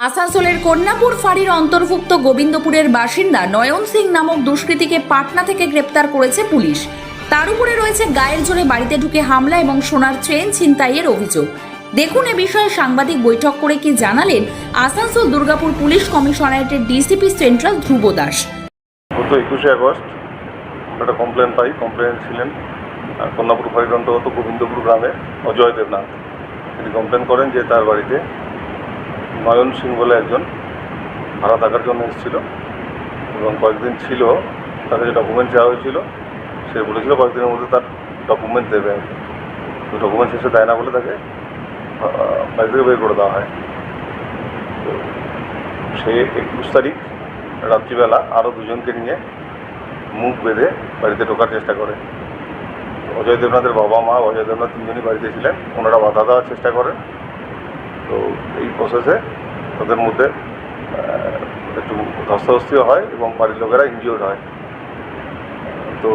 আসানসোলের কন্যাপুর ফাঁড়ির অন্তর্ভুক্ত গোবিন্দপুরের বাসিন্দা নয়ন সিং নামক দুষ্কৃতীকে পাটনা থেকে গ্রেপ্তার করেছে পুলিশ। তার উপরে রয়েছে গায়ের জোরে বাড়িতে ঢুকে হামলা এবং সোনার চেন ছিনতাইয়ের অভিযোগ। দেখুন এ বিষয়ে সাংবাদিক বৈঠক করে কি জানালেন আসানসোল দুর্গাপুর পুলিশ কমিশনারেটের ডিসিপি সেন্ট্রাল ধ্রুব দাস। গত একুশে আগস্ট একটা কমপ্লেন পাই কমপ্লেন ছিলেন কন্যাপুর ফাঁড়ির অন্তর্গত গোবিন্দপুর গ্রামে অজয় দেবনাথ। তিনি কমপ্লেন করেন যে তার বাড়িতে নয়ন সিং বলে একজন ভাড়া থাকার জন্য এসেছিল এবং কয়েকদিন ছিল, তাকে যে ডকুমেন্ট চাওয়া হয়েছিল, সে বলেছিল কয়েকদিনের মধ্যে তার ডকুমেন্ট দেবে। তো ডকুমেন্ট শেষে দেয় না বলে তাকে বাড়ি থেকে বের করে দেওয়া হয়। সে একুশ তারিখ রাত্রিবেলা আরও দুজনকে নিয়ে মুখ বেঁধে বাড়িতে ঢোকার চেষ্টা করে। অজয় দেবনাথের বাবা মা অজয় দেবনাথ তিনজনই বাড়িতে ছিলেন, ওনারা বাধা দেওয়ার চেষ্টা করেন। তো এই প্রসেসে তাদের মধ্যে একটু ধস্তাধস্তিও হয় এবং বাড়ির লোকেরা ইনজিওর্ড হয়। তো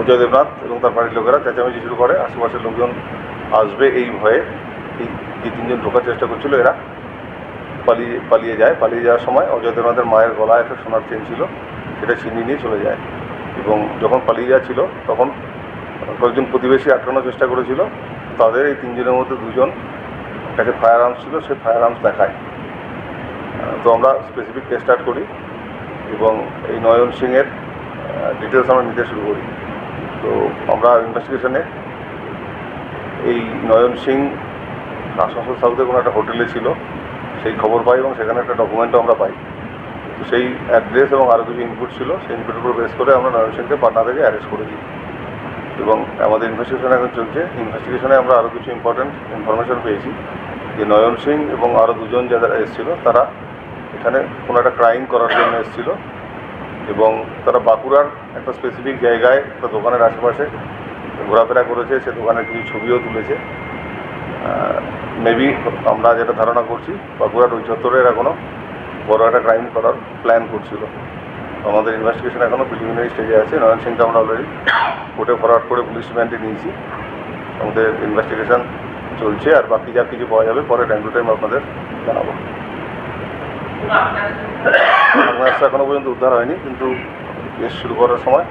অজয় দেবনাথ এবং তার বাড়ির লোকেরা চেঁচামেচি শুরু করে, আশেপাশের লোকজন আসবে এই ভয়ে। এই যে তিনজন ঢোকার চেষ্টা করছিল এরা, পালিয়ে পালিয়ে যায়। পালিয়ে যাওয়ার সময় অজয় দেবনাথের মায়ের গলায় একটা সোনার চেন ছিল, সেটা ছিনিয়ে নিয়ে চলে যায়। এবং যখন পালিয়ে যাচ্ছিল, তখন কয়েকজন প্রতিবেশী আটকানোর চেষ্টা করেছিল। তাদের এই তিনজনের মধ্যে দুজন কাছে ফায়ার আর্মস ছিল সে ফায়ার আর্মস দেখায়। তো আমরা স্পেসিফিক কেস স্টার্ট করি এবং এই নয়ন সিংয়ের ডিটেলস আমরা নিতে শুরু করি। তো আমরা ইনভেস্টিগেশনে এই নয়ন সিং আসানসোল সাউথে কোনো একটা হোটেলে ছিল, সেই খবর পাই এবং সেখানে একটা ডকুমেন্টও আমরা পাই। তো সেই অ্যাড্রেস এবং আরও কিছু ইনপুট ছিল, সেই ইনপুটের উপর বেস করে আমরা নয়ন সিংকে পাটনা থেকে অ্যারেস্ট করেছি এবং আমাদের ইনভেস্টিগেশন এখন চলছে। ইনভেস্টিগেশনে আমরা আরও কিছু ইম্পর্ট্যান্ট ইনফরমেশন পেয়েছি। যে নয়ন সিং এবং আরও দুজন যারা এসেছিল, তারা এখানে কোনো একটা ক্রাইম করার জন্য এসেছিল এবং তারা বাঁকুড়ার একটা স্পেসিফিক জায়গায় একটা দোকানের আশেপাশে ঘোরাফেরা করেছে, সে দোকানের কিছু ছবিও তুলেছে। মেবি আমরা যেটা ধারণা করছি, বাঁকুড়ার ওই চত্বরে এরা কোনো বড় একটা ক্রাইম করার প্ল্যান করছিল। আমাদের ইনভেস্টিগেশন এখনও প্রিলিমিনারি স্টেজে আছে, নয়ন সিংকে আমরা অলরেডি কোর্টে ফরওয়ার্ড করে পুলিশ রিমান্ডে নিয়েছি। আমাদের ইনভেস্টিগেশন চলছে, আর বাকি যা কিছু পাওয়া যাবে, পরে টাইম টু টাইম আপনাদের জানাব। আগ্নেয়াস্ত্র এখনও পর্যন্ত উদ্ধার হয়নি, কিন্তু কেস শুরু করার সময়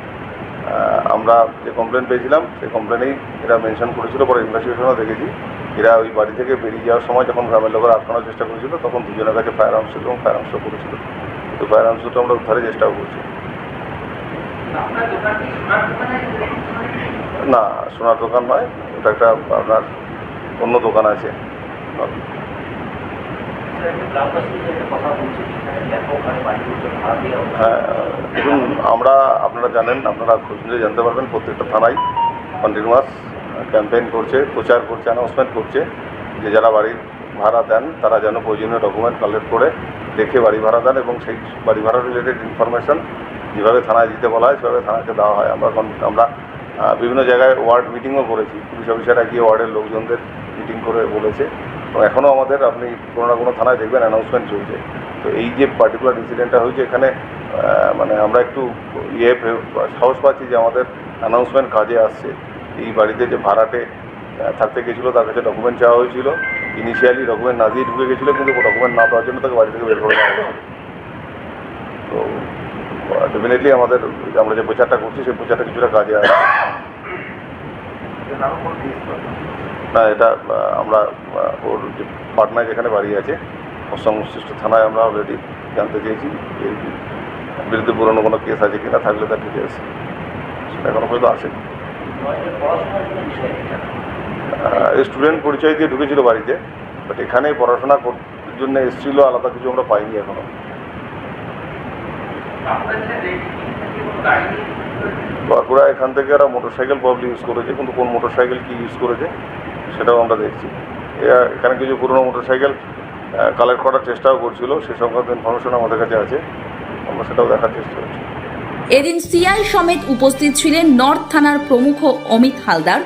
আমরা যে কমপ্লেন পেয়েছিলাম, সেই কমপ্লেনেই এরা মেনশন করেছিল, পরে ইনভেস্টিগেশনও দেখেছি। এরা ওই বাড়ি থেকে বেরিয়ে যাওয়ার সময় যখন গ্রামের লোকেরা আটকানোর চেষ্টা করেছিল, তখন দুজনের কাছে ফায়ার আর্মস এবং ফায়ার আর্মসও করেছিল। তো ফায়ার আর্মস দুটো আমরা উদ্ধারের চেষ্টাও করছি। না, সোনার দোকান নয়, ওটা একটা আপনার অন্য দোকান আছে। হ্যাঁ দেখুন, আমরা আপনারা জানেন, আপনারা খোঁজ নিলে জানতে পারবেন, প্রত্যেকটা থানায় কন্টিনিউয়াস ক্যাম্পেইন করছে, প্রচার করছে অ্যানাউন্সমেন্ট করছে যে যারা বাড়ির ভাড়া দেন, তারা যেন প্রয়োজনীয় ডকুমেন্ট কালেক্ট করে দেখে বাড়ি ভাড়া দেন এবং সেই বাড়ি ভাড়া রিলেটেড ইনফরমেশন যেভাবে থানায় দিতে বলা হয়, সেভাবে থানাকে দেওয়া হয়। আমরা আমরা বিভিন্ন জায়গায় ওয়ার্ড মিটিংও করেছি। পুলিশ অফিসাররা গিয়ে ওয়ার্ডের লোকজনদের মিটিং করে বলেছে। এবং এখনও আমাদের আপনি কোনো না কোনো থানায় দেখবেন অ্যানাউন্সমেন্ট চলছে। তো এই যে পার্টিকুলার ইনসিডেন্টটা হয়েছে এখানে মানে আমরা একটু ইয়ে সাহস পাচ্ছি যে আমাদের অ্যানাউন্সমেন্ট কাজে আসছে। এই বাড়িতে যে ভাড়াটে থাকতে গেছিল, তার কাছে ডকুমেন্ট চাওয়া হয়েছিল। ইনিশিয়ালি ডকুমেন্ট না দিয়ে ঢুকে গেছিল, কিন্তু ডকুমেন্ট না পাওয়ার জন্য তাকে বাড়ি থেকে বের করে দেওয়া তো ডেফিনেটলি আমাদের, আমরা যে প্রচারটা করছি, সেই প্রচারটা কিছুটা কাজে আসছে। না, এটা আমরা ওর যে পাটনায় যেখানে বাড়ি আছে ওর সংশ্লিষ্ট থানায় আমরা অলরেডি জানতে চেয়েছি যে বিরুদ্ধে পুরনো কোনো কেস আছে কিনা, থাকলে তার ডিটেলস সেটা এখনও পর্যন্ত আসেনি। স্টুডেন্ট পরিচয় দিয়ে ঢুকেছিল বাড়িতে বাট এখানে পড়াশোনা করার জন্য এসেছিল, আলাদা কিছু আমরা পাইনি এখনও। বাঁকুড়া এখান থেকে এরা মোটরসাইকেল পাবলিক ইউজ করেছে, কিন্তু কোন মোটরসাইকেল কী ইউজ করেছে সেটাও আমরা দেখছি। এখানে কিছু পুরনো মোটরসাইকেল কালেক্ট করার চেষ্টাও করছিল, সে সংক্রান্ত ইনফরমেশন আমাদের কাছে আছে, আমরা সেটাও দেখার চেষ্টা করছি। এদিন সিআই সমেত উপস্থিত ছিলেন নর্থ থানার প্রমুখ অমিত হালদার।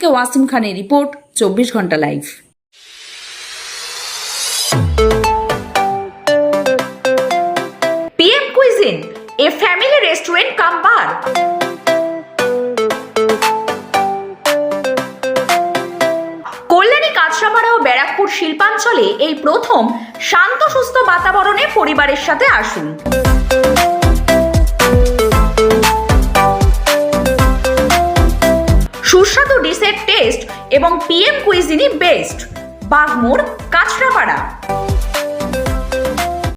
থেকে ওয়াসিম খানের রিপোর্ট, চব্বিশ ঘণ্টা live. PM cuisine a family restaurant cum bar Kalyani Kanchrapara ও ব্যারাকপুর শিল্পাঞ্চলে এই প্রথম শান্ত, সুস্থ বাতাবরণে পরিবারের সাথে আসুন। এবং PM cuisine best Bagmore Kanchrapara.